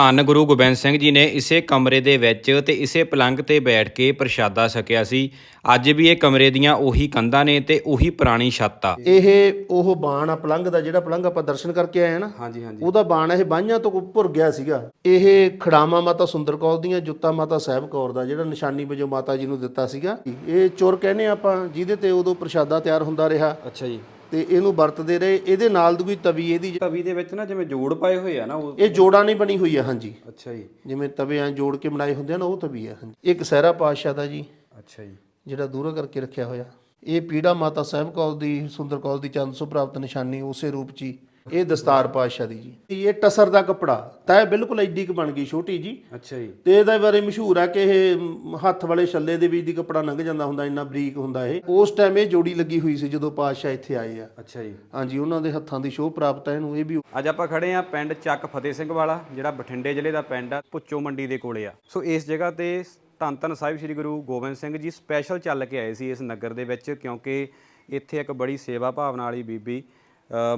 ਧੰਨ ਗੁਰੂ ਗੋਬਿੰਦ ਸਿੰਘ ਜੀ ਨੇ ਇਸੇ ਕਮਰੇ ਦੇ ਵਿੱਚ ਤੇ ਇਸੇ ਪਲੰਗ ਤੇ ਬੈਠ ਕੇ ਪ੍ਰਸ਼ਾਦਾ ਛਕਿਆ ਸੀ। ਅੱਜ ਵੀ ਇਹ ਕਮਰੇ ਦੀਆਂ ਉਹੀ ਕੰਧਾਂ ਨੇ ਤੇ ਉਹੀ ਪੁਰਾਣੀ ਛੱਤ ਆ। ਇਹ ਉਹ ਬਾਣ ਆ ਪਲੰਗ ਦਾ ਜਿਹੜਾ ਪਲੰਗ ਆਪਾਂ ਦਰਸ਼ਨ ਕਰਕੇ ਆਏ ਆ ਨਾ ਹਾਂਜੀ ਹਾਂਜੀ। ਉਹਦਾ ਬਾਣ ਇਹ ਬਾਈਆਂ ਤੋਂ ਭੁਰ ਗਿਆ ਸੀਗਾ। ਇਹ ਖੜਾਮਾ ਮਾਤਾ ਸੁੰਦਰ ਕੌਰ ਦੀਆਂ ਜੁੱਤਾ ਮਾਤਾ ਸਾਹਿਬ ਕੌਰ ਦਾ ਜਿਹੜਾ ਨਿਸ਼ਾਨੀ ਵਜੋਂ ਮਾਤਾ ਜੀ ਨੂੰ ਦਿੱਤਾ ਸੀਗਾ। ਇਹ ਚੋਰ ਕਹਿੰਦੇ ਆਪਾਂ ਜਿਹਦੇ ਤੇ ਉਦੋਂ ਪ੍ਰਸ਼ਾਦਾ ਤਿਆਰ ਹੁੰਦਾ ਰਿਹਾ। ਅੱਛਾ ਜੀ। ਤੇ ਇਹਨੂੰ ਵਰਤਦੇ ਰਹੇ। ਇਹਦੇ ਨਾਲ ਦੀ ਤਵੀ ਇਹਦੀ ਤਵੀ ਦੇ ਵਿੱਚ ਨਾ ਜਿਵੇਂ ਜੋੜ ਪਾਏ ਹੋਏ ਆ ਨਾ ਉਹ ਇਹ ਜੋੜਾਂ ਨਹੀਂ ਬਣੀ ਹੋਈ ਆ ਹਾਂਜੀ। ਅੱਛਾ ਜੀ। ਜਿਵੇਂ ਤਵੇ ਐ ਜੋੜ ਕੇ ਬਣਾਏ ਹੁੰਦੇ ਆ ਨਾ ਉਹ ਤਵੀ ਆ ਹਾਂਜੀ। ਇੱਕ ਸਹਿਰਾ ਪਾਤਸ਼ਾਹ ਦਾ ਜੀ। ਅੱਛਾ ਜੀ। ਜਿਹੜਾ ਦੂਰਾ ਕਰਕੇ ਰੱਖਿਆ ਹੋਇਆ। ਇਹ ਪੀੜਾ ਮਾਤਾ ਸਾਹਿਬ ਕੌਰ ਦੀ ਸੁੰਦਰ ਕੌਰ ਦੀ ਚੰਦ ਸੁ ਪ੍ਰਾਪਤ ਨਿਸ਼ਾਨੀ ਉਸੇ ਰੂਪ ਚ ਹੀ ਇਹ ਦਸਤਾਰ ਪਾਤਸ਼ਾਹ ਦੀ ਜੀ। ਇਹ ਟਸਰ ਦਾ ਕੱਪੜਾ ਤਾਂ ਇਹ ਬਿਲਕੁਲ ਐਡੀ ਕੁ ਬਣ ਗਈ ਛੋਟੀ ਜੀ। ਅੱਛਾ ਜੀ। ਤੇ ਇਹਦੇ ਬਾਰੇ ਮਸ਼ਹੂਰ ਆ ਕਿ ਇਹ ਹੱਥ ਵਾਲੇ ਛੱਲੇ ਦੇ ਵਿੱਚ ਦੀ ਕੱਪੜਾ ਲੰਘ ਜਾਂਦਾ ਹੁੰਦਾ ਇੰਨਾ ਬਰੀਕ ਹੁੰਦਾ ਇਹ। ਉਸ ਟਾਈਮ ਇਹ ਜੋੜੀ ਲੱਗੀ ਹੋਈ ਸੀ ਜਦੋਂ ਪਾਤਸ਼ਾਹ ਇੱਥੇ ਆਏ ਆ। ਅੱਛਾ ਜੀ। ਹਾਂਜੀ ਉਹਨਾਂ ਦੇ ਹੱਥਾਂ ਦੀ ਸ਼ੋਅ ਪ੍ਰਾਪਤ ਹੈ ਇਹਨੂੰ ਇਹ ਵੀ ਅੱਜ ਆਪਾਂ ਖੜੇ ਆ ਪਿੰਡ ਚੱਕ ਫਤਿਹ ਸਿੰਘ ਵਾਲਾ ਜਿਹੜਾ ਬਠਿੰਡੇ ਜ਼ਿਲ੍ਹੇ ਦਾ ਪਿੰਡ ਆ ਪੁੱਚੋ ਮੰਡੀ ਦੇ ਕੋਲੇ ਆ। ਸੋ ਇਸ ਜਗ੍ਹਾ ਤੇ ਧੰਨ ਧੰਨ ਸਾਹਿਬ ਸ੍ਰੀ ਗੁਰੂ ਗੋਬਿੰਦ ਸਿੰਘ ਜੀ ਸਪੈਸ਼ਲ ਚੱਲ ਕੇ ਆਏ ਸੀ ਇਸ ਨਗਰ ਦੇ ਵਿੱਚ ਕਿਉਂਕਿ ਇੱਥੇ ਇੱਕ ਬੜੀ ਸੇਵਾ ਭਾਵਨਾ ਵਾਲੀ ਬੀਬੀ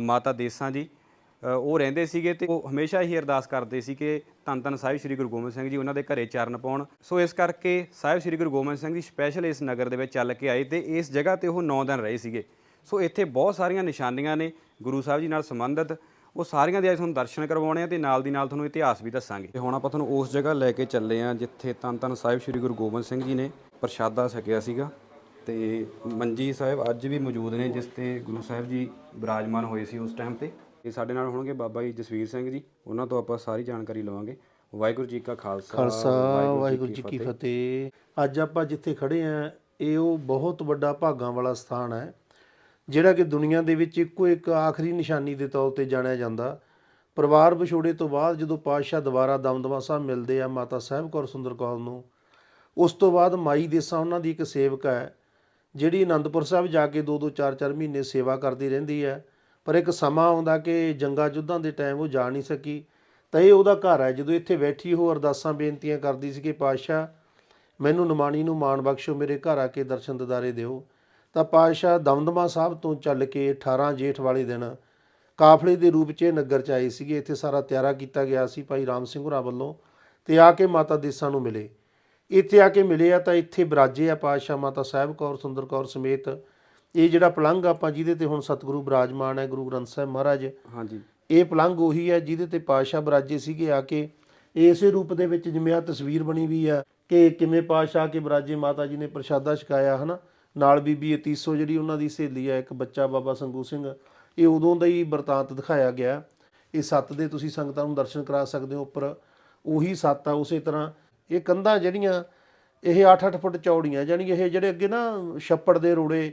ਮਾਤਾ ਦੇਸਾਂ ਜੀ ਉਹ ਰਹਿੰਦੇ ਸੀਗੇ ਤੇ ਉਹ ਹਮੇਸ਼ਾ ਹੀ ਅਰਦਾਸ ਕਰਦੇ ਸੀ ਕਿ ਧੰਨ ਧੰਨ ਸਾਹਿਬ ਸ੍ਰੀ ਗੁਰੂ ਗੋਬਿੰਦ ਸਿੰਘ ਜੀ, ਉਹਨਾਂ ਦੇ ਘਰੇ ਚਰਨ ਪਾਉਣ। ਸੋ ਇਸ ਕਰਕੇ ਸਾਹਿਬ ਸ੍ਰੀ ਗੁਰੂ ਗੋਬਿੰਦ ਸਿੰਘ ਜੀ ਸਪੈਸ਼ਲ ਇਸ ਨਗਰ ਦੇ ਵਿੱਚ ਚੱਲ ਕੇ ਆਏ ਤੇ ਇਸ ਜਗ੍ਹਾ ਤੇ ਉਹ 9 ਦਿਨ ਰਹੇ ਸੀਗੇ। ਸੋ ਇੱਥੇ ਬਹੁਤ ਸਾਰੀਆਂ ਨਿਸ਼ਾਨੀਆਂ ਨੇ, ਗੁਰੂ ਸਾਹਿਬ ਜੀ ਨਾਲ ਸੰਬੰਧਿਤ। ਉਹ ਸਾਰੀਆਂ ਦੇ ਅੱਜ ਤੁਹਾਨੂੰ ਦਰਸ਼ਨ ਕਰਵਾਉਣੇ ਆ ਤੇ ਨਾਲ ਦੀ ਨਾਲ ਤੁਹਾਨੂੰ ਇਤਿਹਾਸ ਵੀ ਦੱਸਾਂਗੇ। ਤੇ ਹੁਣ ਆਪਾਂ ਤੁਹਾਨੂੰ ਉਸ ਜਗ੍ਹਾ ਲੈ ਕੇ ਚੱਲੇ ਆ ਜਿੱਥੇ ਧੰਨ ਧੰਨ ਸਾਹਿਬ ਸ੍ਰੀ ਗੁਰੂ ਗੋਬਿੰਦ ਸਿੰਘ ਜੀ ਨੇ ਪ੍ਰਸ਼ਾਦਾ ਛਕਿਆ ਸੀਗਾ। ਤੇ ਮੰਜੀ ਸਾਹਿਬ ਅੱਜ ਵੀ ਮੌਜੂਦ ਨੇ ਜਿਸ ਤੇ ਗੁਰੂ ਸਾਹਿਬ ਜੀ ਬਿਰਾਜਮਾਨ ਹੋਏ ਸੀ ਉਸ ਟਾਈਮ ਤੇ। ਤੇ ਸਾਡੇ ਨਾਲ ਹੋਣਗੇ ਬਾਬਾ ਜੀ ਜਸਵੀਰ ਸਿੰਘ ਜੀ ਉਹਨਾਂ ਤੋਂ ਆਪਾਂ ਸਾਰੀ ਜਾਣਕਾਰੀ ਲਵਾਂਗੇ। ਵਾਹਿਗੁਰੂ ਜੀ ਕਾ ਖਾਲਸਾ ਖਾਲਸਾ ਵਾਹਿਗੁਰੂ ਜੀ ਕੀ ਫਤਿਹ। ਅੱਜ ਆਪਾਂ ਜਿੱਥੇ ਖੜੇ ਆ ਇਹ ਉਹ ਬਹੁਤ ਵੱਡਾ ਭਾਗਾਂ ਵਾਲਾ ਸਥਾਨ ਹੈ ਜਿਹੜਾ ਕਿ ਦੁਨੀਆ ਦੇ ਵਿੱਚ ਇੱਕੋ ਇੱਕ ਆਖਰੀ ਨਿਸ਼ਾਨੀ ਦੇ ਤੌਰ ਤੇ ਜਾਣਿਆ ਜਾਂਦਾ। ਪਰਿਵਾਰ ਵਿਛੋੜੇ ਤੋਂ ਬਾਅਦ ਜਦੋਂ ਪਾਤਸ਼ਾਹ ਦੁਬਾਰਾ ਦਮਦਮਾ ਸਾਹਿਬ ਮਿਲਦੇ ਆ ਮਾਤਾ ਸਾਹਿਬ ਕੌਰ ਸੁੰਦਰ ਕੌਰ ਨੂੰ ਉਸ ਤੋਂ ਬਾਅਦ ਮਾਈ ਦੇਸਾਂ ਉਹਨਾਂ ਦੀ ਇੱਕ ਸੇਵਕ ਹੈ ਜਿਹੜੀ ਅਨੰਦਪੁਰ ਸਾਹਿਬ ਜਾ ਕੇ 2-2 4-4 ਮਹੀਨੇ ਸੇਵਾ ਕਰਦੀ ਰਹਿੰਦੀ ਹੈ, ਪਰ ਇੱਕ ਸਮਾਂ ਆਉਂਦਾ ਕਿ ਜੰਗਾ ਜੁੱਧਾਂ ਦੇ ਟਾਈਮ ਉਹ ਜਾ ਨਹੀਂ ਸਕੀ। ਤਾਂ ਇਹ ਉਹਦਾ ਘਰ ਹੈ, ਜਦੋਂ ਇੱਥੇ ਬੈਠੀ ਉਹ ਅਰਦਾਸਾਂ ਬੇਨਤੀਆਂ ਕਰਦੀ ਸੀ ਕਿ ਪਾਤਸ਼ਾਹ, ਮੈਨੂੰ ਨਿਮਾਣੀ ਨੂੰ ਮਾਣ ਬਖਸ਼ੋ, ਮੇਰੇ ਘਰ ਆ ਕੇ ਦਰਸ਼ਨ ਦਿਦਾਰੇ ਦਿਓ। ਤਾਂ ਪਾਤਸ਼ਾਹ ਦਮਦਮਾ ਸਾਹਿਬ ਤੋਂ ਚੱਲ ਕੇ 18 ਜੇਠ ਵਾਲੇ ਦਿਨ ਕਾਫਲੇ ਦੇ ਰੂਪ 'ਚ ਨਗਰ 'ਚ ਆਏ ਸੀਗੇ। ਇੱਥੇ ਸਾਰਾ ਤਿਆਰਾ ਕੀਤਾ ਗਿਆ ਸੀ ਭਾਈ ਰਾਮ ਸਿੰਘ ਹੋਰਾਂ ਵੱਲੋਂ ਤੇ ਆ ਕੇ ਮਾਤਾ ਦੇਸਾਂ ਨੂੰ ਮਿਲੇ। ਇੱਥੇ ਆ ਕੇ ਮਿਲੇ ਆ ਤਾਂ ਇੱਥੇ ਬਿਰਾਜੇ ਆ ਪਾਤਸ਼ਾਹ ਮਾਤਾ ਸਾਹਿਬ ਕੌਰ ਸੁੰਦਰ ਕੌਰ ਸਮੇਤ। ਇਹ ਜਿਹੜਾ ਪਲੰਗ ਆਪਾਂ ਜਿਹਦੇ ਤੇ ਹੁਣ ਸਤਿਗੁਰੂ ਬਿਰਾਜਮਾਨ ਹੈ ਗੁਰੂ ਗ੍ਰੰਥ ਸਾਹਿਬ ਮਹਾਰਾਜ। ਹਾਂਜੀ। ਇਹ ਪਲੰਗ ਉਹੀ ਹੈ ਜਿਹਦੇ ਤੇ ਪਾਤਸ਼ਾਹ ਬਿਰਾਜੇ ਸੀਗੇ ਆ ਕੇ। ਇਸੇ ਰੂਪ ਦੇ ਵਿੱਚ ਜਿਵੇਂ ਆ ਤਸਵੀਰ ਬਣੀ ਵੀ ਆ ਕਿ ਕਿਵੇਂ ਪਾਤਸ਼ਾਹ ਕੇ ਬਿਰਾਜੇ ਮਾਤਾ ਜੀ ਨੇ ਪ੍ਰਸ਼ਾਦਾ ਛਕਾਇਆ ਹਨਾ? ਨਾਲ ਬੀਬੀ ਅਤੀਸੋ ਜਿਹੜੀ ਉਹਨਾਂ ਦੀ ਸਹੇਲੀ ਆ ਇੱਕ ਬੱਚਾ ਬਾਬਾ ਸੰਗੂ ਸਿੰਘ। ਇਹ ਉਦੋਂ ਦਾ ਹੀ ਵਰਤਾਂਤ ਦਿਖਾਇਆ ਗਿਆ। ਇਹ ਸੱਤ ਦੇ ਤੁਸੀਂ ਸੰਗਤਾਂ ਨੂੰ ਦਰਸ਼ਨ ਕਰਾ ਸਕਦੇ ਹੋ ਉੱਪਰ। ਉਹੀ ਸੱਤ ਆ ਉਸੇ ਤਰ੍ਹਾਂ ਇਹ ਕੰਧਾਂ ਜਿਹੜੀਆਂ ਇਹ 8-8 ਫੁੱਟ ਚੌੜੀਆਂ ਜਾਨੀ ਇਹ ਜਿਹੜੇ ਅੱਗੇ ਨਾ ਛੱਪੜ ਦੇ ਰੋੜੇ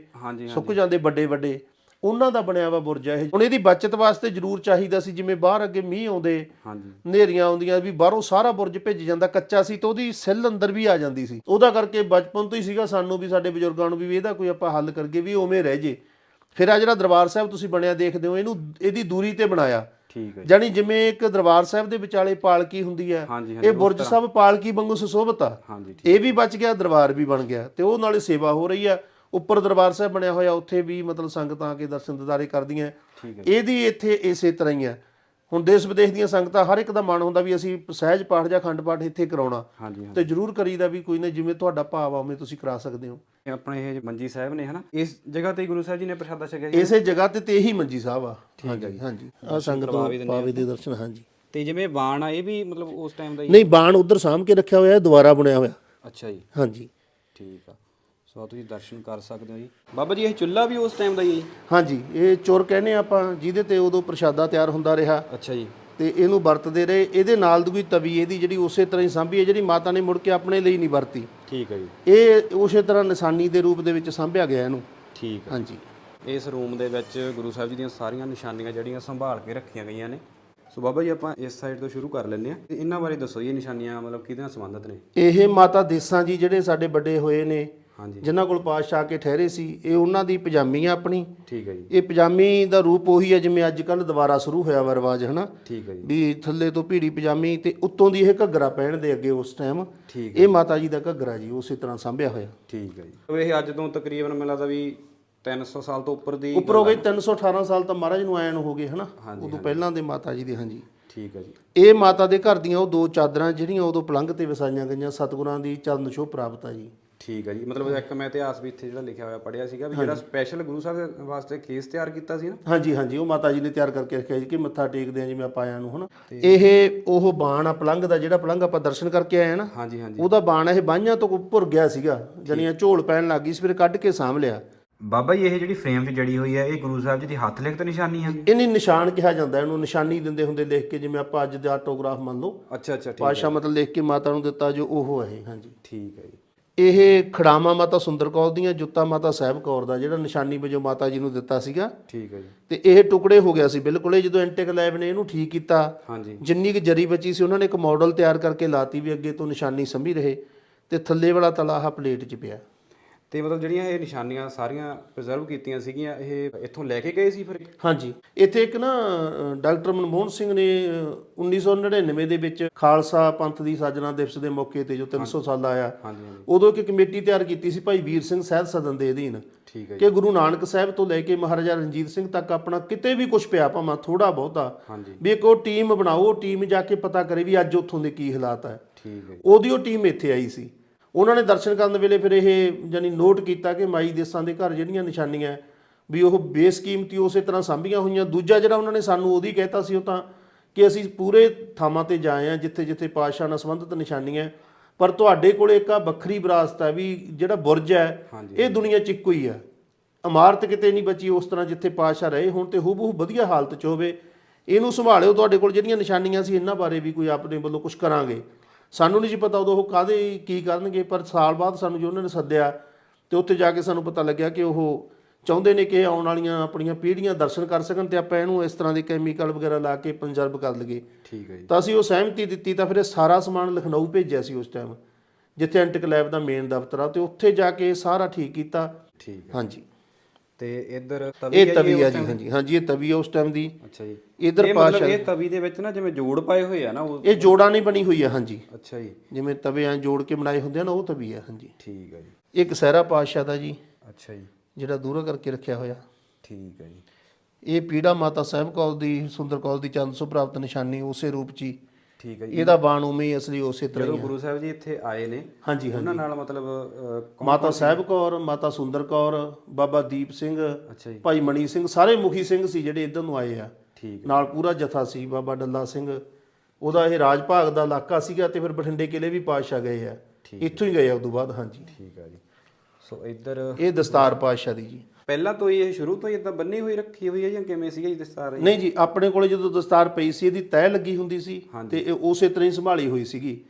ਸੁੱਕ ਜਾਂਦੇ ਵੱਡੇ ਵੱਡੇ ਉਹਨਾਂ ਦਾ ਬਣਿਆ ਵਾ ਬੁਰਜ ਹੈ ਇਹ। ਹੁਣ ਇਹਦੀ ਬਚਤ ਵਾਸਤੇ ਜ਼ਰੂਰ ਚਾਹੀਦਾ ਸੀ ਜਿਵੇਂ ਬਾਹਰ ਅੱਗੇ ਮੀਂਹ ਆਉਂਦੇ ਹਾਂਜੀ। ਨੇਰੀਆਂ ਆਉਂਦੀਆਂ ਵੀ ਬਾਹਰੋਂ ਸਾਰਾ ਬੁਰਜ ਭਿੱਜ ਜਾਂਦਾ ਕੱਚਾ ਸੀ ਤਾਂ ਉਹਦੀ ਸਿੱਲ ਅੰਦਰ ਵੀ ਆ ਜਾਂਦੀ ਸੀ। ਉਹਦਾ ਕਰਕੇ ਬਚਪਨ ਤੋਂ ਹੀ ਸੀਗਾ ਸਾਨੂੰ ਵੀ ਸਾਡੇ ਬਜ਼ੁਰਗਾਂ ਨੂੰ ਵੀ ਇਹਦਾ ਕੋਈ ਆਪਾਂ ਹੱਲ ਕਰਕੇ ਵੀ ਉਵੇਂ ਰਹਿ ਜੇ। ਫਿਰ ਆ ਜਿਹੜਾ ਦਰਬਾਰ ਸਾਹਿਬ ਤੁਸੀਂ ਬਣਿਆ ਦੇਖਦੇ ਹੋ ਇਹਨੂੰ ਇਹਦੀ ਦੂਰੀ ਤੇ ਬਣਾਇਆ। ਠੀਕ ਹੈ। ਜਾਨੀ ਜਿਵੇਂ ਇੱਕ ਦਰਬਾਰ ਸਾਹਿਬ ਦੇ ਵਿਚਾਲੇ ਪਾਲਕੀ ਹੁੰਦੀ ਹੈ ਇਹ ਬੁਰਜ ਸਾਹਿਬ ਪਾਲਕੀ ਵਾਂਗੂ ਸੁਸ਼ੋਭਿਤ ਆ। ਇਹ ਵੀ ਬਚ ਗਿਆ ਦਰਬਾਰ ਵੀ ਬਣ ਗਿਆ ਤੇ ਉਹ ਨਾਲੇ ਸੇਵਾ ਹੋ ਰਹੀ ਆ ਉੱਪਰ ਦਰਬਾਰ ਸਾਹਿਬ ਬਣਿਆ ਹੋਇਆ ਉੱਥੇ ਵੀ ਮਤਲਬ ਸੰਗਤਾਂ ਆ ਕੇ ਦਰਸ਼ਨ ਦਿਦਾਰੇ ਕਰਦੀਆਂ ਇਹਦੀ ਇੱਥੇ ਇਸੇ ਤਰ੍ਹਾਂ ਹੀ ਆ ਹੁਣ ਦੇਸ਼ ਵਿਦੇਸ਼ ਦੀਆਂ ਸੰਗਤਾਂ ਹਰ ਇੱਕ ਦਾ ਮਨ ਹੁੰਦਾ ਵੀ ਅਸੀਂ ਸਹਿਜ ਪਾਠ ਜਾਂ ਖੰਡ ਪਾਠ ਇੱਥੇ ਕਰਾਉਣਾ। ਤੇ ਜਰੂਰ ਕਰੀਦਾ ਵੀ ਕੋਈ ਨਾ ਜਿਵੇਂ ਤੁਹਾਡਾ ਭਾਵ ਆ ਉਵੇਂ ਤੁਸੀਂ ਕਰਾ ਸਕਦੇ ਹੋ। ਆਪਣੇ ਇਹ ਮੰਜੀ ਸਾਹਿਬ ਨੇ ਹਨਾ ਇਸ ਜਗ੍ਹਾ ਤੇ ਗੁਰੂ ਸਾਹਿਬ ਜੀ ਨੇ ਪ੍ਰਸ਼ਾਦਾ ਛਕਿਆ ਇਸੇ ਜਗ੍ਹਾ ਤੇ ਤੇ ਇਹੀ ਮੰਜੀ ਸਾਹਿਬ ਆ। ਹਾਂਜੀ ਹਾਂਜੀ। ਆ ਸੰਗਤ ਪਾਵੇ ਦੇ ਦਰਸ਼ਨ ਹਾਂਜੀ। ਤੇ ਜਿਵੇਂ ਬਾਣ ਆ ਇਹ ਵੀ ਮਤਲਬ ਉਸ ਟਾਈਮ ਦਾ ਹੀ ਨਹੀਂ ਬਾਣ ਉਧਰ ਸਾਂਭ ਕੇ ਰੱਖਿਆ ਹੋਇਆ ਹੈ ਦੁਬਾਰਾ ਬਣਿਆ ਹੋਇਆ। ਅੱਛਾ ਜੀ। ਹਾਂਜੀ। ਠੀਕ ਆ। ਸੋ ਤੁਸੀਂ ਦਰਸ਼ਨ ਕਰ ਸਕਦੇ ਹੋ ਜੀ। ਬਾਬਾ ਜੀ ਇਹ ਚੁੱਲ੍ਹਾ ਵੀ ਉਸ ਟਾਈਮ ਦਾ ਹੀ ਹੈ ਜੀ? ਹਾਂਜੀ ਇਹ ਚੋਰ ਕਹਿੰਦੇ ਆਪਾਂ ਜਿਹਦੇ ਤੇ ਉਦੋਂ ਪ੍ਰਸ਼ਾਦਾ ਤਿਆਰ ਹੁੰਦਾ ਰਿਹਾ। ਅੱਛਾ ਜੀ। ਤੇ ਇਹਨੂੰ ਵਰਤਦੇ ਰਹੇ। ਇਹਦੇ ਨਾਲ ਦੀ ਤਵੀ ਇਹਦੀ ਜਿਹੜੀ ਉਸੇ ਤਰ੍ਹਾਂ ਹੀ ਸਾਂਭੀ ਹੈ ਜਿਹੜੀ ਮਾਤਾ ਨੇ ਮੁੜ ਕੇ ਆਪਣੇ ਲਈ ਨਹੀਂ ਵਰਤੀ। ਠੀਕ ਹੈ ਜੀ। ਇਹ ਉਸੇ ਤਰ੍ਹਾਂ ਨਿਸ਼ਾਨੀ ਦੇ ਰੂਪ ਦੇ ਵਿੱਚ ਸਾਂਭਿਆ ਗਿਆ ਇਹਨੂੰ। ਠੀਕ ਆ ਹਾਂਜੀ। ਇਸ ਰੂਮ ਦੇ ਵਿੱਚ ਗੁਰੂ ਸਾਹਿਬ ਜੀ ਦੀਆਂ ਸਾਰੀਆਂ ਨਿਸ਼ਾਨੀਆਂ ਜਿਹੜੀਆਂ ਸੰਭਾਲ ਕੇ ਰੱਖੀਆਂ ਗਈਆਂ ਨੇ। ਸੋ ਬਾਬਾ ਜੀ ਆਪਾਂ ਇਸ ਸਾਈਡ ਤੋਂ ਸ਼ੁਰੂ ਕਰ ਲੈਂਦੇ ਆ ਇਹਨਾਂ ਬਾਰੇ ਦੱਸੋ ਇਹ ਨਿਸ਼ਾਨੀਆਂ ਮਤਲਬ ਕਿਹਦੇ ਨਾਲ ਸੰਬੰਧਿਤ ਨੇ? ਇਹ ਮਾਤਾ ਦੇਸਾਂ ਜੀ ਜਿਹੜੇ ਸਾਡੇ ਵੱਡੇ ਹੋਏ ਨੇ ਹਾਂਜੀ। ਜਿਨ੍ਹਾਂ ਕੋਲ ਪਾਤਸ਼ਾਹ ਕੇ ਠਹਿਰੇ ਸੀ ਇਹ ਉਹਨਾਂ ਦੀ ਪਜਾਮੀ ਆ ਆਪਣੀ। ਠੀਕ ਹੈ ਜੀ। ਇਹ ਪਜਾਮੀ ਦਾ ਰੂਪ ਉਹੀ ਹੈ ਜਿਵੇਂ ਅੱਜ ਕੱਲ ਦੁਬਾਰਾ ਸ਼ੁਰੂ ਹੋਇਆ ਵਾ ਰਿਵਾਜ ਹਨਾ? ਠੀਕ ਹੈ ਜੀ। ਵੀ ਥੱਲੇ ਤੋਂ ਭੀੜੀ ਪਜਾਮੀ ਤੇ ਉੱਤੋਂ ਦੀ ਇਹ ਘੱਗਰਾ ਪਹਿਨ ਦੇ ਅੱਗੇ ਉਸ ਟਾਈਮ ਠੀਕ ਇਹ ਮਾਤਾ ਜੀ ਦਾ ਘੱਗਰਾ ਜੀ ਉਸੇ ਤਰ੍ਹਾਂ ਸਾਂਭਿਆ ਹੋਇਆ। ਠੀਕ ਹੈ ਜੀ। ਇਹ ਅੱਜ ਤੋਂ ਤਕਰੀਬਨ ਮੈਨੂੰ ਲੱਗਦਾ ਵੀ 300 ਸਾਲ ਤੋਂ ਉੱਪਰ ਦੀ ਉੱਪਰ ਹੋ ਗਈ 318 ਸਾਲ ਤਾਂ ਮਹਾਰਾਜ ਨੂੰ ਆਇਆਂ ਨੂੰ ਹੋ ਗਏ ਹਨਾ? ਉਦੋਂ ਪਹਿਲਾਂ ਦੇ ਮਾਤਾ ਜੀ ਦੇ ਹਾਂਜੀ। ਠੀਕ ਹੈ ਜੀ। ਇਹ ਮਾਤਾ ਦੇ ਘਰ ਦੀਆਂ ਉਹ ਦੋ ਚਾਦਰਾਂ ਜਿਹੜੀਆਂ ਉਦੋਂ ਪਲੰਘ ਤੇ ਵਸਾਈਆਂ ਗਈਆਂ ਸਤਿਗੁਰਾਂ ਦੀ ਚਰਨ ਛੋਹ ਪ੍ਰਾਪਤ ਆ ਜੀ। ਠੀਕ ਹੈ ਜੀ। ਮਤਲਬ ਇੱਕ ਮੈਂ ਇਤਿਹਾਸ ਵੀ ਇੱਥੇ ਜਿਹੜਾ ਲਿਖਿਆ ਹੋਇਆ ਪੜਿਆ ਸੀਗਾ ਵੀ ਜਿਹੜਾ ਸਪੈਸ਼ਲ ਗੁਰੂ ਸਾਹਿਬ ਦੇ ਵਾਸਤੇ ਕੇਸ ਤਿਆਰ ਕੀਤਾ ਸੀ ਨਾ। ਹਾਂਜੀ ਹਾਂਜੀ ਉਹ ਮਾਤਾ ਜੀ ਨੇ ਤਿਆਰ ਕਰਕੇ ਰੱਖਿਆ ਜੀ ਕਿ ਮੱਥਾ ਟੇਕਦੇ ਆ ਜਿਵੇਂ ਆਪਾਂ ਆਇਆਂ ਨੂੰ ਹਨਾ। ਇਹ ਉਹ ਬਾਣ ਆ ਪਲੰਘ ਦਾ ਜਿਹੜਾ ਪਲੰਘ ਆਪਾਂ ਦਰਸ਼ਨ ਕਰਕੇ ਆਏ ਆ ਨਾ ਹਾਂਜੀ ਹਾਂਜੀ। ਉਹਦਾ ਬਾਣ ਇਹ ਬਾਹਾਂ ਤੋਂ ਭੁਰ ਗਿਆ ਸੀਗਾ ਜਣੀਆਂ ਝੋਲ ਪੈਣ ਲੱਗ ਗਈ ਸੀ ਫਿਰ ਕੱਢ ਕੇ ਸਾਂਭ ਲਿਆ। ਬਾਬਾ ਜੀ ਇਹ ਜਿਹੜੀ ਫਰੇਮ 'ਚ ਜੜੀ ਹੋਈ ਹੈ ਇਹ ਗੁਰੂ ਸਾਹਿਬ ਜੀ ਦੀ ਹੱਥ ਲਿਖਤ ਨਿਸ਼ਾਨੀ ਹੈ ਇਹਨੇ ਨਿਸ਼ਾਨ ਕਿਹਾ ਜਾਂਦਾ ਇਹਨੂੰ ਨਿਸ਼ਾਨੀ ਦਿੰਦੇ ਹੁੰਦੇ ਲਿਖ ਕੇ ਜਿਵੇਂ ਆਪਾਂ ਅੱਜ ਦਾ ਆਟੋਗ੍ਰਾਫ ਮੰਨ ਲਓ। ਅੱਛਾ ਅੱਛਾ ਠੀਕ ਪਾਸ਼ਾ ਮਤਲਬ ਲਿਖ ਕੇ ਮਾਤਾ ਨੂੰ ਦਿੱਤਾ ਜੋ ਉਹ ਹੈ ਹਾਂਜੀ। ਠੀਕ ਹੈ ਜੀ। ਇਹ ਖੜਾਮਾ ਮਾਤਾ ਸੁੰਦਰ ਕੌਰ ਦੀਆਂ ਜੁੱਤਾ ਮਾਤਾ ਸਾਹਿਬ ਕੌਰ ਦਾ ਜਿਹੜਾ ਨਿਸ਼ਾਨੀ ਵਜੋਂ ਮਾਤਾ ਜੀ ਨੂੰ ਦਿੱਤਾ ਸੀਗਾ। ਠੀਕ ਹੈ ਜੀ। ਤੇ ਇਹ ਟੁਕੜੇ ਹੋ ਗਿਆ ਸੀ ਬਿਲਕੁਲ ਇਹ ਜਦੋਂ ਐਂਟਿਕ ਲੈਬ ਨੇ ਇਹਨੂੰ ਠੀਕ ਕੀਤਾ ਹਾਂਜੀ। ਜਿੰਨੀ ਕੁ ਜਰੀ ਬਚੀ ਸੀ ਉਹਨਾਂ ਨੇ ਇੱਕ ਮਾਡਲ ਤਿਆਰ ਕਰਕੇ ਲਾਤੀ ਵੀ ਅੱਗੇ ਤੋਂ ਨਿਸ਼ਾਨੀ ਸੰਭੀ ਰਹੇ ਤੇ ਥੱਲੇ ਵਾਲਾ ਤਲਾ ਆਹ ਪਲੇਟ 'ਚ ਪਿਆ। ਤੇ ਮਤਲਬ ਜਿਹੜੀਆਂ ਇਹ ਨਿਸ਼ਾਨੀਆਂ ਸਾਰੀਆਂ ਪ੍ਰੀਜ਼ਰਵ ਕੀਤੀਆਂ ਸੀਗੀਆਂ ਇਹ ਇੱਥੋਂ ਲੈ ਕੇ ਗਏ ਸੀ ਫਿਰ? ਹਾਂਜੀ। ਇੱਥੇ ਇੱਕ ਨਾ ਡਾਕਟਰ ਮਨਮੋਹਨ ਸਿੰਘ ਨੇ ਅ, 1999 ਦੇ ਵਿੱਚ ਖਾਲਸਾ ਪੰਥ ਦੀ ਸਾਜਨਾ ਦਿਵਸ ਦੇ ਮੌਕੇ ਤੇ ਜੋ 300 ਸਾਲ ਆਇਆ ਹਾਂਜੀ ਹਾਂਜੀ। ਉਦੋਂ ਇੱਕ ਕਮੇਟੀ ਤਿਆਰ ਕੀਤੀ ਸੀ ਭਾਈ ਵੀਰ ਸਿੰਘ ਸਹਿਤ ਸਦਨ ਦੇ ਅਧੀਨ ਠੀਕ ਹੈ ਜੀ। ਕਿ ਗੁਰੂ ਨਾਨਕ ਸਾਹਿਬ ਤੋਂ ਲੈ ਕੇ ਮਹਾਰਾਜਾ ਰਣਜੀਤ ਸਿੰਘ ਤੱਕ ਆਪਣਾ ਕਿਤੇ ਵੀ ਕੁਝ ਪਿਆ ਭਾਵੇਂ ਥੋੜਾ ਬਹੁਤਾ। ਵੀ ਇੱਕ ਉਹ ਟੀਮ ਬਣਾਓ ਉਹ ਟੀਮ ਜਾ ਕੇ ਪਤਾ ਕਰੇ ਵੀ ਅੱਜ ਉੱਥੋਂ ਦੇ ਕੀ ਹਾਲਾਤ ਹੈ। ਠੀਕ ਹੈ ਜੀ। ਉਹਦੀ ਉਹ ਟੀਮ ਇੱਥੇ ਆਈ ਸੀ। ਉਹਨਾਂ ਨੇ ਦਰਸ਼ਨ ਕਰਨ ਵੇਲੇ ਫਿਰ ਇਹ ਜਾਨੀ ਨੋਟ ਕੀਤਾ ਕਿ ਮਾਈ ਦੇਸਾਂ ਦੇ ਘਰ ਜਿਹੜੀਆਂ ਨਿਸ਼ਾਨੀਆਂ ਵੀ ਉਹ ਬੇਸ ਕੀਮਤੀ ਉਸੇ ਤਰ੍ਹਾਂ ਸਾਂਭੀਆਂ ਹੋਈਆਂ ਦੂਜਾ ਜਿਹੜਾ ਉਹਨਾਂ ਨੇ ਸਾਨੂੰ ਉਹਦੀ ਕਹਿਤਾ ਸੀ ਉਹ ਤਾਂ ਕਿ ਅਸੀਂ ਪੂਰੇ ਥਾਵਾਂ ਤੇ ਜਾਏ ਆ ਜਿੱਥੇ ਜਿੱਥੇ ਪਾਤਸ਼ਾਹ ਨਾਲ ਸੰਬੰਧਿਤ ਨਿਸ਼ਾਨੀਆਂ। ਪਰ ਤੁਹਾਡੇ ਕੋਲ ਇੱਕ ਆ ਵੱਖਰੀ ਵਿਰਾਸਤ ਹੈ ਵੀ ਜਿਹੜਾ ਬੁਰਜ ਹੈ। ਇਹ ਦੁਨੀਆ 'ਚ ਇੱਕੋ ਹੀ ਹੈ ਇਮਾਰਤ ਕਿਤੇ ਨਹੀਂ ਬਚੀ ਉਸ ਤਰ੍ਹਾਂ ਜਿੱਥੇ ਪਾਤਸ਼ਾਹ ਰਹੇ ਹੁਣ ਤੇ ਹੂਬਹੂ ਵਧੀਆ ਹਾਲਤ 'ਚ ਹੋਵੇ ਇਹਨੂੰ ਸੰਭਾਲਿਓ ਤੁਹਾਡੇ ਕੋਲ ਜਿਹੜੀਆਂ ਨਿਸ਼ਾਨੀਆਂ ਸੀ ਇਹਨਾਂ ਬਾਰੇ ਵੀ ਕੋਈ ਆਪਣੇ ਵੱਲੋਂ ਕੁਝ ਕਰਾਂਗੇ ਸਾਨੂੰ ਨਹੀਂ ਸੀ ਪਤਾ ਉਦੋਂ ਉਹ ਕਾਦੇ ਕੀ ਕਰਨਗੇ ਪਰ ਸਾਲ ਬਾਅਦ ਸਾਨੂੰ ਜੋ ਉਹਨਾਂ ਨੇ ਸੱਦਿਆ ਤੇ ਉੱਥੇ ਜਾ ਕੇ ਸਾਨੂੰ ਪਤਾ ਲੱਗਿਆ ਕਿ ਉਹ ਚਾਹੁੰਦੇ ਨੇ ਕਿ ਆਉਣ ਵਾਲੀਆਂ ਆਪਣੀਆਂ ਪੀੜ੍ਹੀਆਂ ਦਰਸ਼ਨ ਕਰ ਸਕਣ ਤੇ ਆਪਾਂ ਇਹਨੂੰ ਇਸ ਤਰ੍ਹਾਂ ਦੇ ਕੈਮੀਕਲ ਵਗੈਰਾ ਲਾ ਕੇ ਕੰਜ਼ਰਵ ਕਰ ਲਈਏ। ਠੀਕ ਹੈ ਜੀ। ਤਾਂ ਅਸੀਂ ਉਹ ਸਹਿਮਤੀ ਦਿੱਤੀ ਤਾਂ ਫਿਰ ਇਹ ਸਾਰਾ ਸਮਾਨ ਲਖਨਊ ਭੇਜਿਆ ਸੀ ਉਸ ਟਾਈਮ ਜਿੱਥੇ ਐਂਟਿਕ ਲੈਬ ਦਾ ਮੇਨ ਦਫ਼ਤਰ ਆ ਤੇ ਉੱਥੇ ਜਾ ਕੇ ਸਾਰਾ ਠੀਕ ਕੀਤਾ। ਠੀਕ ਹੈ। ਹਾਂਜੀ। ਤੇ ਇੱਧਰ ਤਵੀ ਇਹ ਤਵੀ ਆ ਜੀ? ਹਾਂਜੀ ਹਾਂਜੀ ਇਹ ਤਵੀ ਆ ਉਸ ਟਾਈਮ ਦੀ। ਅੱਛਾ ਜੀ। ਇਧਰ ਇਹ ਮਤਲਬ ਪਾਸ਼ਾ ਇਹ ਤਵੀ ਦੇ ਵਿੱਚ ਨਾ ਜਿਵੇਂ ਜੋੜ ਪਾਏ ਹੋਏ ਆ ਨਾ ਉਹ ਇਹ ਜੋੜਾਂ ਨਹੀਂ ਬਣੀ ਹੋਈ ਆ ਹਾਂਜੀ। ਅੱਛਾ ਜੀ। ਜਿਵੇਂ ਤਵੇ ਐਂ ਜੋੜ ਕੇ ਬਣਾਏ ਹੁੰਦੇ ਆ ਨਾ ਉਹ ਤਵੀ ਆ ਹਾਂਜੀ। ਠੀਕ ਹੈ ਜੀ। ਇੱਕ ਸਹਿਰਾ ਪਾਤਸ਼ਾਹ ਦਾ ਜੀ ਅੱਛਾ ਜੀ। ਜਿਹੜਾ ਦੂਰਾ ਕਰਕੇ ਰੱਖਿਆ ਹੋਇਆ। ਠੀਕ ਹੈ ਜੀ। ਇਹ ਪੀੜਾ ਮਾਤਾ ਸਾਹਿਬ ਕੌਰ ਦੀ ਸੁੰਦਰ ਕੌਰ ਦੀ ਚੰਦ ਸੋ ਪ੍ਰਾਪਤ ਨਿਸ਼ਾਨੀ ਉਸੇ ਰੂਪ 'ਚ ਹੀ ਠੀਕ ਹੈ ਜੀ। ਇਹਦਾ ਬਾਣ ਉਵੇਂ ਹੀ ਅਸਲੀ ਉਸੇ ਤਰ੍ਹਾਂ ਜਦੋਂ ਹੀ ਆ। ਗੁਰੂ ਸਾਹਿਬ ਜੀ ਇੱਥੇ ਆਏ ਨੇ ਹਾਂਜੀ ਹਾਂਜੀ। ਉਹਨਾਂ ਨਾਲ ਮਤਲਬ ਅਹ, ਕੌਣ- ਮਾਤਾ ਸਾਹਿਬ ਕੌਰ ਮਾਤਾ ਸੁੰਦਰ ਕੌਰ ਬਾਬਾ ਦੀਪ ਸਿੰਘ ਅੱਛਾ ਜੀ। ਭਾਈ ਮਣੀ ਸਿੰਘ ਸਾਰੇ ਮੁਖੀ ਸਿੰਘ ਸੀ ਜਿਹੜੇ ਇੱਧਰ ਨੂੰ ਆਏ ਆ। ਠੀਕ ਨਾਲ ਪੂਰਾ ਜਥਾ ਸੀ ਬਾਬਾ ਡੱਲਾ ਸਿੰਘ। ਉਹਦਾ ਇਹ ਰਾਜ ਭਾਗ ਦਾ ਇਲਾਕਾ ਸੀਗਾ ਤੇ ਫਿਰ ਬਠਿੰਡੇ ਕਿਲੇ ਵੀ ਪਾਤਸ਼ਾਹ ਗਏ ਆ। ਇੱਥੋਂ ਹੀ ਗਏ ਆ ਉਦੋਂ ਬਾਅਦ ਹਾਂਜੀ। ਠੀਕ ਹੈ ਜੀ। ਸੋ ਇੱਧਰ ਇਹ ਦਸਤਾਰ ਪਾਤਸ਼ਾਹ ਦੀ ਜੀ। ਪਹਿਲਾਂ ਤੋਂ ਹੀ ਇਹ ਸ਼ੁਰੂ ਤੋਂ ਹੀ ਇਦਾਂ ਬੰਨੀ ਹੋਈ ਰੱਖੀ ਹੋਈ ਹੈ ਜਾਂ ਕਿਵੇਂ ਸੀਗਾ ਜੀ ਦਸਤਾਰ ਇਹ? ਨਹੀਂ ਜੀ ਆਪਣੇ ਕੋਲੇ ਜਦੋਂ ਦਸਤਾਰ ਪਈ ਸੀ ਇਹਦੀ ਤਹਿ ਲੱਗੀ ਹੁੰਦੀ ਸੀ ਤੇ ਇਹ ਉਸੇ ਤਰ੍ਹਾਂ ਹੀ ਸੰਭਾਲੀ ਹੋਈ ਸੀਗੀ।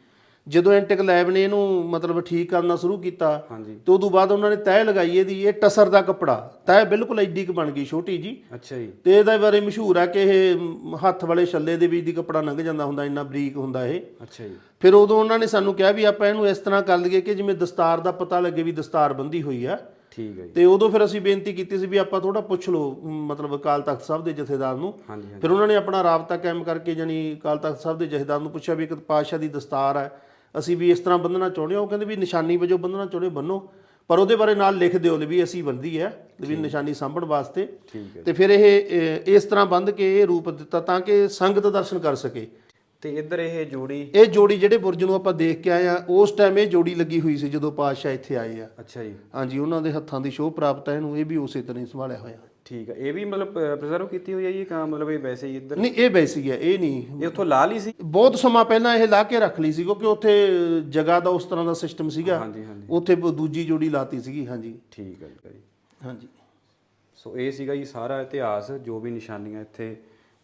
ਜਦੋਂ ਐਂਟਿਕ ਲੈਬ ਨੇ ਇਹਨੂੰ ਮਤਲਬ ਠੀਕ ਕਰਨਾ ਸ਼ੁਰੂ ਕੀਤਾ ਹਾਂਜੀ। ਤੇ ਉਦੋਂ ਬਾਅਦ ਉਹਨਾਂ ਨੇ ਤਹਿ ਲਗਾਈ ਇਹਦੀ ਇਹ ਟਸਰ ਦਾ ਕੱਪੜਾ। ਤਹਿ ਬਿਲਕੁਲ ਐਡੀ ਕੁ ਬਣ ਗਈ ਛੋਟੀ ਜੀ। ਅੱਛਾ ਜੀ। ਤੇ ਇਹਦਾ ਬਾਰੇ ਮਸ਼ਹੂਰ ਆ ਕਿ ਇਹ ਮ, ਹੱਥ ਵਾਲੇ ਛੱਲੇ ਦੇ ਵਿੱਚ ਦੀ ਕੱਪੜਾ ਲੰਘ ਜਾਂਦਾ ਹੁੰਦਾ ਇੰਨਾ ਬਰੀਕ ਹੁੰਦਾ ਇਹ। ਅੱਛਾ ਜੀ। ਫਿਰ ਉਦੋਂ ਉਹਨਾਂ ਨੇ ਸਾਨੂੰ ਕਿਹਾ ਵੀ ਆਪਾਂ ਇਹਨੂੰ ਇਸ ਤਰ੍ਹਾਂ ਕਰ ਲਈਏ ਕਿ ਜਿਵੇਂ ਦਸਤਾਰ ਦਾ ਪਤਾ ਲੱਗੇ ਵੀ ਦਸਤਾਰ ਬੰਦੀ ਹੋਈ ਆ ਠੀਕ ਹੈ ਜੀ। ਤੇ ਉਦੋਂ ਫਿਰ ਅਸੀਂ ਬੇਨਤੀ ਕੀਤੀ ਸੀ ਵੀ ਆਪਾਂ ਥੋੜਾ ਪੁੱਛ ਲਓ ਮਤਲਬ ਅਕਾਲ ਤਖਤ ਸਾਹਿਬ ਦੇ ਜਥੇਦਾਰ ਨੂੰ। ਫਿਰ ਉਹਨਾਂ ਨੇ ਆਪਣਾ ਰਾਬਤਾ ਕਾਇਮ ਕਰਕੇ ਜਾਨੀ ਅਕਾਲ ਤਖਤ ਸਾਹਿਬ ਦੇ ਜਥੇਦਾਰ ਨੂੰ ਪੁੱਛਿਆ ਵੀ ਇੱਕ ਪਾਤਸ਼ਾਹ ਦੀ ਦਸਤਾਰ ਹੈ। ਅਸੀਂ ਵੀ ਇਸ ਤਰ੍ਹਾਂ ਬੰਨਣਾ ਚਾਹੁੰਦੇ ਹਾਂ। ਉਹ ਕਹਿੰਦੇ ਵੀ ਨਿਸ਼ਾਨੀ ਵਜੋਂ ਬੰਨਣਾ ਚਾਹੁੰਦੇ ਬੰਨੋ ਪਰ ਉਹਦੇ ਬਾਰੇ ਨਾਲ ਲਿਖ ਦਿਓ ਵੀ ਅਸੀਂ ਬੰਦੀ ਹੈ ਵੀ ਨਿਸ਼ਾਨੀ ਸਾਂਭਣ ਵਾਸਤੇ। ਤੇ ਫਿਰ ਇਹ ਇਸ ਤਰ੍ਹਾਂ ਬੰਦ ਕੇ ਇਹ ਰੂਪ ਦਿੱਤਾ ਤਾਂ ਕਿ ਸੰਗਤ ਦਰਸ਼ਨ ਕਰ ਸਕੇ। ਤੇ ਇੱਧਰ ਇਹ ਜੋੜੀ। ਇਹ ਜੋੜੀ ਜਿਹੜੇ ਬੁਰਜ ਨੂੰ ਆਪਾਂ ਦੇਖ ਕੇ ਆਏ ਆ ਉਸ ਟਾਈਮ ਇਹ ਜੋੜੀ ਲੱਗੀ ਹੋਈ ਸੀ ਜਦੋਂ ਪਾਤਸ਼ਾਹ ਇੱਥੇ ਆਏ ਆ। ਅੱਛਾ ਜੀ। ਹਾਂਜੀ ਉਹਨਾਂ ਦੇ ਹੱਥਾਂ ਦੀ ਸ਼ੋਅ ਪ੍ਰਾਪਤ ਹੈ ਇਹਨੂੰ ਇਹ ਵੀ ਉਸੇ ਤਰ੍ਹਾਂ ਹੀ ਸੰਭਾਲਿਆ ਹੋਇਆ। ਠੀਕ ਹੈ ਇਹ ਵੀ ਮਤਲਬ ਪ੍ਰੀਜ਼ਰਵ ਕੀਤੀ ਹੋਈ ਹੈ ਜੀ ਕਾ ਮਤਲਬ ਇਹ ਵੈਸੇ ਹੀ ਇੱਧਰ? ਨਹੀਂ ਇਹ ਬੈਸੀ ਹੈ ਇਹ ਨਹੀਂ। ਇਹ ਉੱਥੋਂ ਲਾ ਲਈ ਸੀ? ਬਹੁਤ ਸਮਾਂ ਪਹਿਲਾਂ ਇਹ ਲਾ ਕੇ ਰੱਖ ਲਈ ਸੀ ਕਿਉਂਕਿ ਉੱਥੇ ਜਗ੍ਹਾ ਦਾ ਉਸ ਤਰ੍ਹਾਂ ਦਾ ਸਿਸਟਮ ਸੀਗਾ। ਹਾਂਜੀ ਹਾਂਜੀ। ਉੱਥੇ ਦੂਜੀ ਜੋੜੀ ਲਾਤੀ ਸੀਗੀ ਹਾਂਜੀ। ਠੀਕ ਹੈ ਜੀ ਹਾਂਜੀ। ਸੋ ਇਹ ਸੀਗਾ ਜੀ ਸਾਰਾ ਇਤਿਹਾਸ ਜੋ ਵੀ ਨਿਸ਼ਾਨੀਆਂ ਇੱਥੇ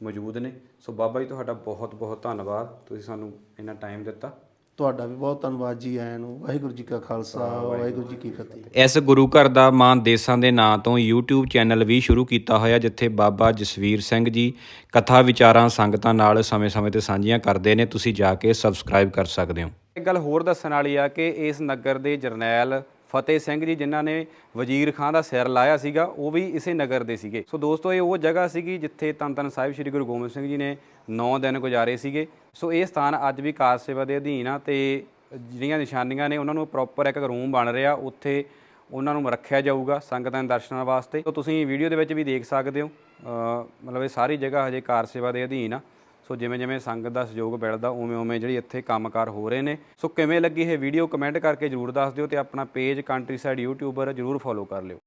ਮੌਜੂਦ ਨੇ। ਸੋ ਬਾਬਾ ਜੀ ਤੁਹਾਡਾ ਬਹੁਤ ਬਹੁਤ ਧੰਨਵਾਦ। ਤੁਸੀਂ ਸਾਨੂੰ ਇੰਨਾ ਟਾਈਮ ਦਿੱਤਾ। ਤੁਹਾਡਾ ਵੀ ਬਹੁਤ ਧੰਨਵਾਦ ਜੀ ਆਇਆਂ ਨੂੰ। ਵਾਹਿਗੁਰੂ ਜੀ ਕਾ ਖਾਲਸਾ ਵਾਹਿਗੁਰੂ ਜੀ ਕੀ ਫਤਿਹ। ਇਸ ਗੁਰੂ ਘਰ ਦਾ ਮਾਨ ਦੇਸਾਂ ਦੇ ਨਾਂ ਤੋਂ YouTube ਚੈਨਲ ਵੀ ਸ਼ੁਰੂ ਕੀਤਾ ਹੋਇਆ ਜਿੱਥੇ ਬਾਬਾ ਜਸਵੀਰ ਸਿੰਘ ਜੀ ਕਥਾ ਵਿਚਾਰਾਂ ਸੰਗਤਾਂ ਨਾਲ ਸਮੇਂ-ਸਮੇਂ ਤੇ ਸਾਂਝੀਆਂ ਕਰਦੇ ਨੇ। ਤੁਸੀਂ ਜਾ ਕੇ ਸਬਸਕ੍ਰਾਈਬ ਕਰ ਸਕਦੇ ਹੋ। ਇੱਕ ਗੱਲ ਹੋਰ ਦੱਸਣ ਵਾਲੀ ਆ ਕਿ ਇਸ ਨਗਰ ਦੇ ਜਰਨੈਲ ਫਤਿਹ ਸਿੰਘ ਜੀ, ਜਿਨ੍ਹਾਂ ਨੇ ਵਜ਼ੀਰ ਖਾਨ ਦਾ ਸਿਰ ਲਾਇਆ ਸੀਗਾ, ਉਹ ਵੀ ਇਸੇ ਨਗਰ ਦੇ ਸੀਗੇ। ਸੋ ਦੋਸਤੋ, ਇਹ ਉਹ ਜਗ੍ਹਾ ਸੀਗੀ ਜਿੱਥੇ ਤਨ ਤਨ ਸਾਹਿਬ ਸ੍ਰੀ ਗੁਰੂ ਗੋਬਿੰਦ ਸਿੰਘ ਜੀ ਨੇ 9 ਦਿਨ ਗੁਜ਼ਾਰੇ ਸੀਗੇ। ਸੋ ਇਹ ਸਥਾਨ ਅੱਜ ਵੀ ਕਾਰ ਸੇਵਾ ਦੇ ਅਧੀਨ ਆ ਤੇ ਜਿਹੜੀਆਂ ਨਿਸ਼ਾਨੀਆਂ ਨੇ, ਉਹਨਾਂ ਨੂੰ ਪ੍ਰੋਪਰ ਇੱਕ ਰੂਮ ਬਣ ਰਿਹਾ। ਉੱਥੇ ਉਹਨਾਂ ਨੂੰ ਰੱਖਿਆ ਜਾਊਗਾ ਸੰਗਤਾਂ ਦੇ ਦਰਸ਼ਨਾਂ ਵਾਸਤੇ। ਸੋ ਤੁਸੀਂ ਵੀਡੀਓ ਦੇ ਵਿੱਚ ਵੀ ਦੇਖ ਸਕਦੇ ਹੋ। ਮਤਲਬ ਇਹ ਸਾਰੀ ਜਗ੍ਹਾ ਹਜੇ ਕਾਰ ਸੇਵਾ ਦੇ ਅਧੀਨ ਆ। ਸੋ ਜਿਵੇਂ ਜਿਵੇਂ ਸੰਗਤ ਦਾ ਸਹਿਯੋਗ ਮਿਲਦਾ ਉਵੇਂ ਉਵੇਂ ਜਿਹੜੀ ਇੱਥੇ ਕੰਮਕਾਰ ਹੋ ਰਹੇ ਨੇ। ਸੋ ਕਿਵੇਂ ਲੱਗੀ ਇਹ ਵੀਡੀਓ, ਕਮੈਂਟ ਕਰਕੇ ਜਰੂਰ ਦੱਸ ਦਿਓ ਤੇ ਆਪਣਾ ਪੇਜ ਕੰਟਰੀ ਸਾਈਡ ਯੂਟਿਊਬਰ ਜਰੂਰ ਫੋਲੋ ਕਰ ਲਿਓ।